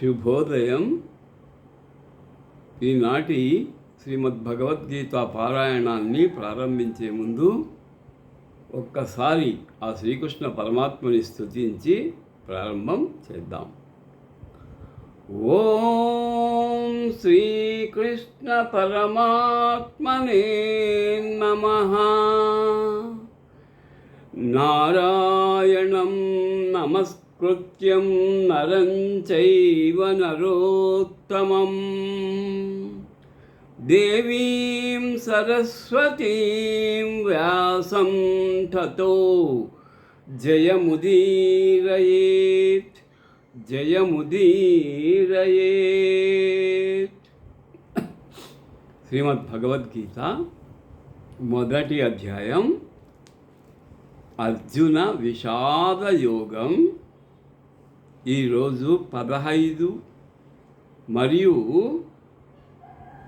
శుభోదయం. ఈనాటి శ్రీమద్ భగవద్గీత పారాయణాన్ని ప్రారంభించే ముందు ఒక్కసారి ఆ శ్రీకృష్ణ పరమాత్మని స్థుతించి ప్రారంభం చేద్దాం. ఓం శ్రీకృష్ణ పరమాత్మనే నమ. నారాయణం సత్యం నరం చైవ నరోత్తమం. దేవీం సరస్వతీం వ్యాసం తతో జయముదీరయేత్ జయముదీరయేత్. శ్రీమద్ భగవద్గీత మొదటి అధ్యాయం. అర్జున విషాద యోగం ఈరోజు పదహైదు మరియు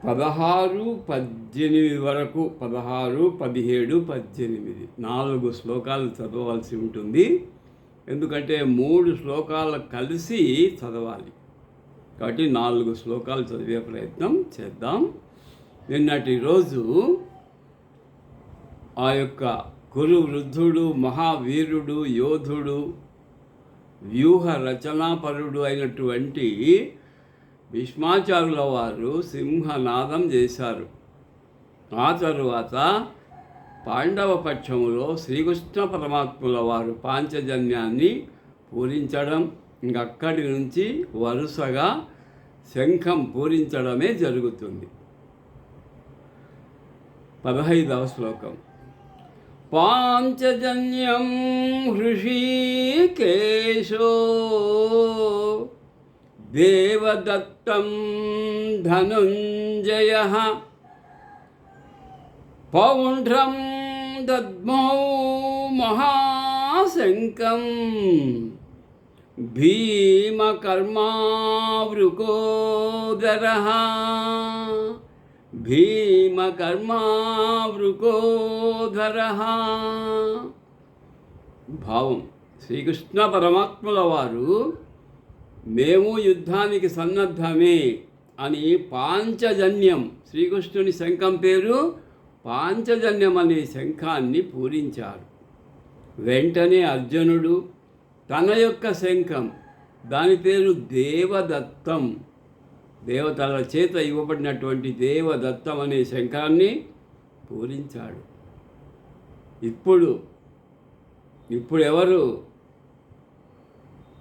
పదహారు పద్దెనిమిది వరకు పదహారు పదిహేడు పద్దెనిమిది. నాలుగు శ్లోకాలు చదవవలసి ఉంటుంది. ఎందుకంటే మూడు శ్లోకాలు కలిసి చదవాలి. కాబట్టి నాలుగు శ్లోకాలు చదివే ప్రయత్నం చేద్దాం. నిన్నటి రోజు ఆ యొక్క కురు వృద్ధుడు మహావీరుడు యోధుడు వ్యూహ రచనాపరుడు అయినటువంటి భీష్మాచారుల వారు సింహనాదం చేశారు. ఆ తరువాత పాండవ పక్షములో శ్రీకృష్ణ పరమాత్ముల వారు పాంచజన్యాన్ని పూరించడం ఇంకక్కడి నుంచి వరుసగా శంఖం పూరించడమే జరుగుతుంది. పదహైదవ శ్లోకం. పాంచజన్యం హృషీకేశో దేవదత్తం ధనుంజయ పౌండ్రం దద్మౌ మహాశంకం భీమకర్మావృకోదర భీమకర్మావృకోధర భావం శ్రీకృష్ణ పరమాత్ముల వారు మేము యుద్ధానికి సన్నద్ధమే అని పాంచజన్యం శ్రీకృష్ణుని శంఖం పేరు పాంచజన్యం అనే శంఖాన్ని పూరించారు. వెంటనే అర్జునుడు తన యొక్క శంఖం దాని పేరు దేవదత్తం దేవతల చేత ఇవ్వబడినటువంటి దేవదత్తం అనే శంఖాన్ని పూరించాడు. ఇప్పుడు ఇప్పుడు ఎవరు?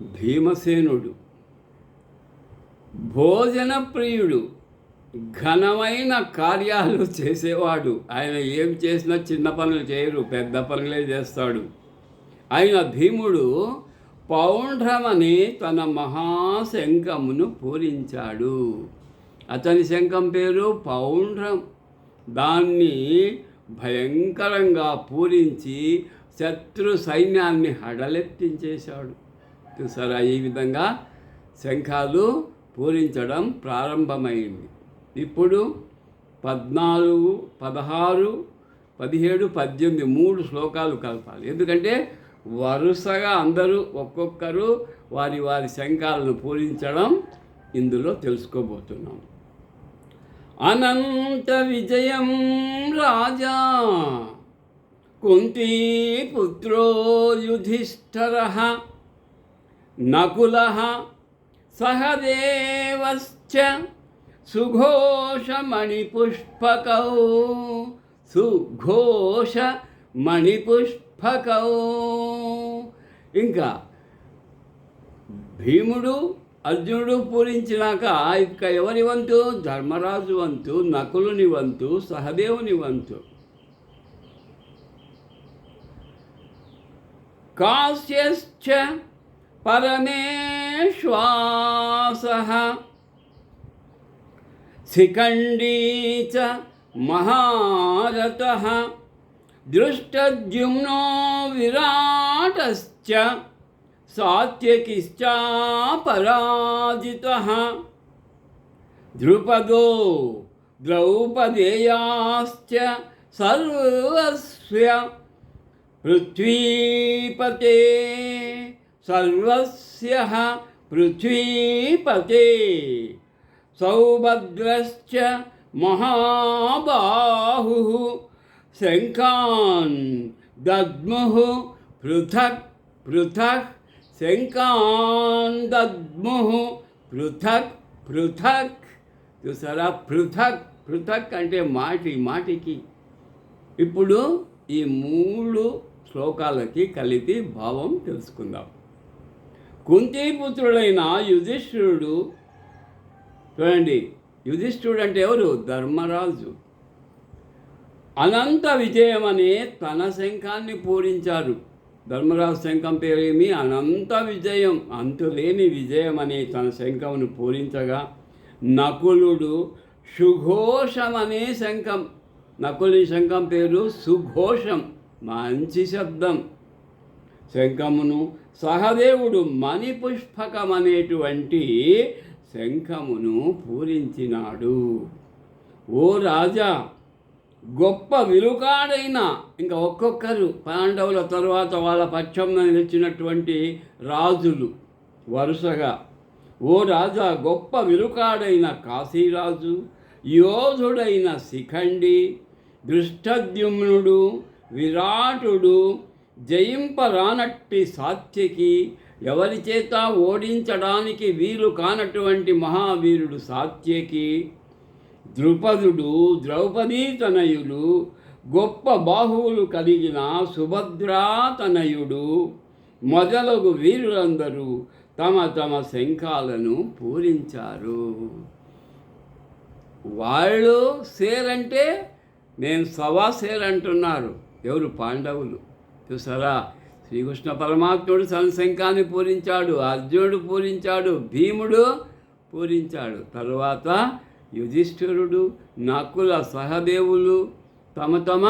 భీమసేనుడు. భోజన ప్రియుడు ఘనమైన కార్యాలు చేసేవాడు. ఆయన ఏం చేసినా చిన్న పనులు చేయరు పెద్ద పనులే చేస్తాడు. ఆయన భీముడు పౌండ్రమని తన మహాశంఖమును పూరించాడు. అతని శంఖం పేరు పౌండ్రం. దాన్ని భయంకరంగా పూరించి శత్రు సైన్యాన్ని హడలెత్తించేశాడు. చూసారా? ఈ విధంగా శంఖాలు పూరించడం ప్రారంభమైంది. ఇప్పుడు పద్నాలుగు పదహారు పదిహేడు పద్దెనిమిది మూడు శ్లోకాలు కలపాలి. ఎందుకంటే వరుసగా అందరూ ఒక్కొక్కరు వారి వారి శంఖాలను పూరించడం ఇందులో తెలుసుకోబోతున్నాం. అనంత విజయం రాజా కుంతీపుత్రో యుధిష్ఠర నకుల సహదేవశ్చ సుఘోషమణిపుష్పకౌ మణిపుష్పకౌ. ఇంకా భీముడు అర్జునుడు పూరించినాక ఇక ఎవరి వంతు? ధర్మరాజు వంతు నకులుని వంతు సహదేవుని వంతు. కాశ్యశ్చ పరమేశ్వాస. శిఖండీ చ మహారథ. दृष्टद्युम्नो विराटश्च सात्यकिश्चापराजितः द्रुपदो द्रौपदेयाश्च सर्वस्य पृथ्वीपते सर्वस्य पृथ्वीपते। सौभद्रश्च महाबाहुः। శంఖాన్ దద్ముహు పృథక్ పృథక్ శంఖాన్ దద్ముహు పృథక్ పృథక్. చూసారా? పృథక్ పృథక్ అంటే మాటి మాటికి. ఇప్పుడు ఈ మూడు శ్లోకాలకి కలిపి భావం తెలుసుకుందాం. కుంతీపుత్రుడైన యుధిష్ఠిరుడు చూడండి యుధిష్ఠుడు అంటే ఎవరు? ధర్మరాజు. అనంత విజయం అనే తన శంఖాన్ని పూరించారు ధర్మరాజు శంఖం పేరేమి? అనంత విజయం. అంతులేని విజయం అనే తన శంఖమును పూరించగా నకులుడు సుఘోషం అనే శంఖం. నకులుని శంఖం పేరు సుఘోషం. మంచి శబ్దం. శంఖమును సహదేవుడు మణిపుష్పకం అనేటువంటి శంఖమును పూరించినాడు. ఓ రాజా గొప్ప విలుకాడైన ఇంకా ఒక్కొక్కరు పాండవుల తరువాత వాళ్ళ పక్షంలో నిలిచినటువంటి రాజులు వరుసగా. ఓ రాజా గొప్ప విలుకాడైన కాశీరాజు యోధుడైన శిఖండి దృష్టద్యుమ్నుడు విరాటుడు జయింపరానట్టి సాత్యకి ఎవరి చేత ఓడించడానికి వీలు కానటువంటి మహావీరుడు సాత్యకి ద్రుపదుడు ద్రౌపదీ తనయుడు గొప్ప బాహువులు కలిగిన సుభద్రాతనయుడు మొదలగు వీరులందరూ తమ తమ శంఖాలను పూరించారు. వాళ్ళు సేర్ అంటే నేను సవా సేర్ అంటున్నారు ఎవరు? పాండవులు. చూసారా? శ్రీకృష్ణ పరమాత్ముడు తన శంఖాన్ని పూరించాడు అర్జునుడు పూరించాడు భీముడు పూరించాడు. తరువాత యుధిష్ఠిరుడు నకుల సహదేవులు తమ తమ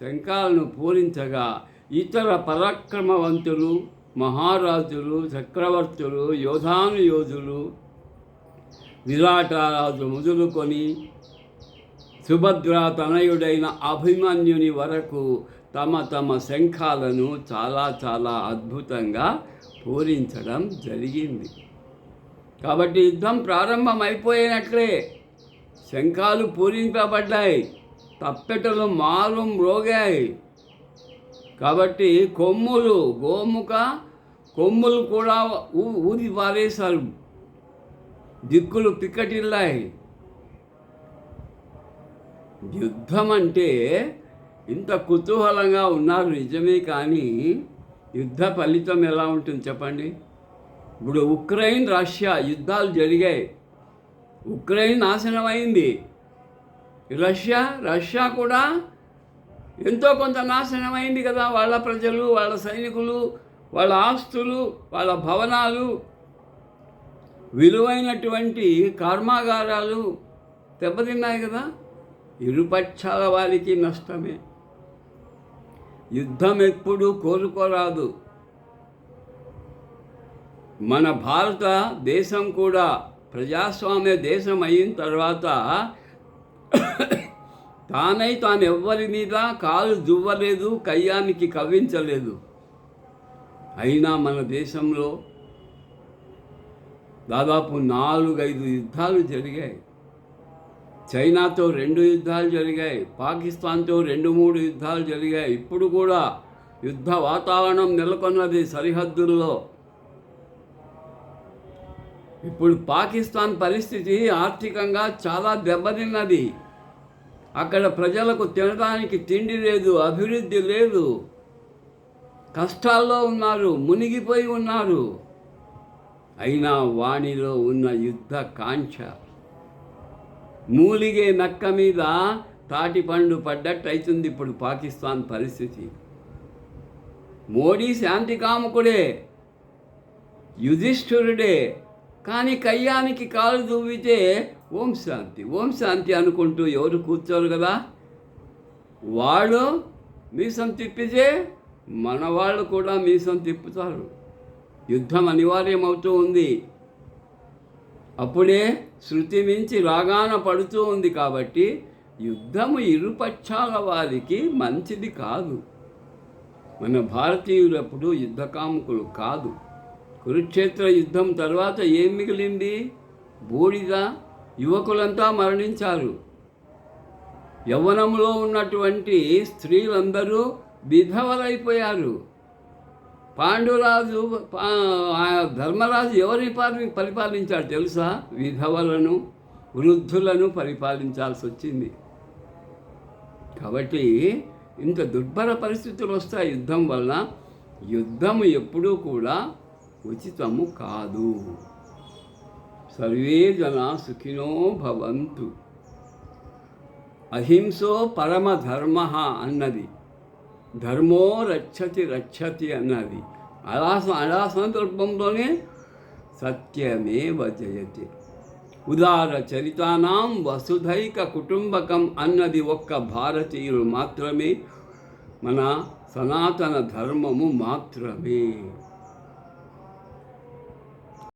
శంఖాలను పూరించగా ఇతర పరాక్రమవంతులు మహారాజులు చక్రవర్తులు యోధానుయోధులు విరాటరాజు మొదలుకొని సుభద్ర తనయుడైన అభిమన్యుని వరకు తమ తమ శంఖాలను చాలా చాలా అద్భుతంగా పూరించడం జరిగింది. కాబట్టి యుద్ధం ప్రారంభమైపోయినట్లే. శంఖాలు పూరింపబడ్డాయి. తప్పెటలు మారు మ్రోగాయి కాబట్టి కొమ్ములు గోముఖ కొమ్ములు కూడా ఊ- ఊది పారేశారు. దిక్కులు పిక్కటిల్లాయి. యుద్ధం అంటే ఇంత కుతూహలంగా ఉన్నారు నిజమే కానీ యుద్ధ ఫలితం ఎలా ఉంటుంది చెప్పండి? ఇప్పుడు ఉక్రెయిన్ రష్యా యుద్ధాలు జరిగాయి. ఉక్రెయిన్ నాశనం అయింది రష్యా రష్యా కూడా ఎంతో కొంత నాశనం అయింది కదా. వాళ్ళ ప్రజలు వాళ్ళ సైనికులు వాళ్ళ ఆస్తులు వాళ్ళ భవనాలు. విలువైనటువంటి కర్మాగారాలు దెబ్బతిన్నాయి కదా. ఇరుపక్షాల వారికి నష్టమే. యుద్ధం ఎప్పుడూ కోరుకోరాదు మన భారత దేశం కూడా ప్రజాస్వామ్య దేశం అయిన తర్వాత తానై తాను ఎవ్వరి మీద కాలు దువ్వలేదు కయ్యానికి కవ్వించలేదు. అయినా మన దేశంలో దాదాపు నాలుగైదు యుద్ధాలు జరిగాయి. చైనాతో రెండు యుద్ధాలు జరిగాయి పాకిస్తాన్తో రెండు మూడు యుద్ధాలు జరిగాయి. ఇప్పుడు కూడా యుద్ధ వాతావరణం నెలకొన్నది సరిహద్దుల్లో. ఇప్పుడు పాకిస్తాన్ పరిస్థితి ఆర్థికంగా చాలా దెబ్బతిన్నది. అక్కడ ప్రజలకు తినడానికి తిండి లేదు అభివృద్ధి లేదు. కష్టాల్లో ఉన్నారు మునిగిపోయి ఉన్నారు. అయినా వాణిలో ఉన్న యుద్ధ కాంక్ష. మూలిగే నక్క మీద తాటి పండు పడ్డట్టు అవుతుంది ఇప్పుడు పాకిస్తాన్ పరిస్థితి. మోడీ శాంతి కాముకుడే యుధిష్ఠురుడే కానీ కయ్యానికి కాలు దువ్వితే ఓం శాంతి. ఓం శాంతి అనుకుంటూ ఎవరు కూర్చోరు కదా? వాళ్ళు మీసం తిప్పితే మన వాళ్ళు కూడా మీసం తిప్పుతారు. యుద్ధం అనివార్యమవుతూ ఉంది. అప్పుడే శృతి మించి రాగాన పడుతూ ఉంది కాబట్టి యుద్ధము ఇరుపక్షాల వారికి మంచిది కాదు. మన భారతీయులప్పుడు యుద్ధకాముకులు కాదు. కురుక్షేత్ర యుద్ధం తర్వాత ఏం మిగిలింది? బూడిద యువకులంతా మరణించారు. యవ్వనంలో ఉన్నటువంటి స్త్రీలందరూ విధవలైపోయారు. పాండురాజు పా- ధర్మరాజు ఎవరిని పాలి పరిపాలించాడు తెలుసా? విధవలను వృద్ధులను పరిపాలించాల్సి వచ్చింది కాబట్టి ఇంత దుర్భర పరిస్థితులు వస్తాయి యుద్ధం వలన యుద్ధం ఎప్పుడూ కూడా ఉచితము కాదు సర్వే జన సుఖినో భవంతు. అహింసో పరమధర్మ అన్నది. ధర్మో రక్షతి రక్షతి అన్నది. అలా అలా సందర్భంలోనే సత్యమేవ జయతి. ఉదార చరితానాం వసుధైక కుటుంబకం అన్నది ఒక్క భారతీయులు మాత్రమే. మన సనాతన ధర్మము మాత్రమే.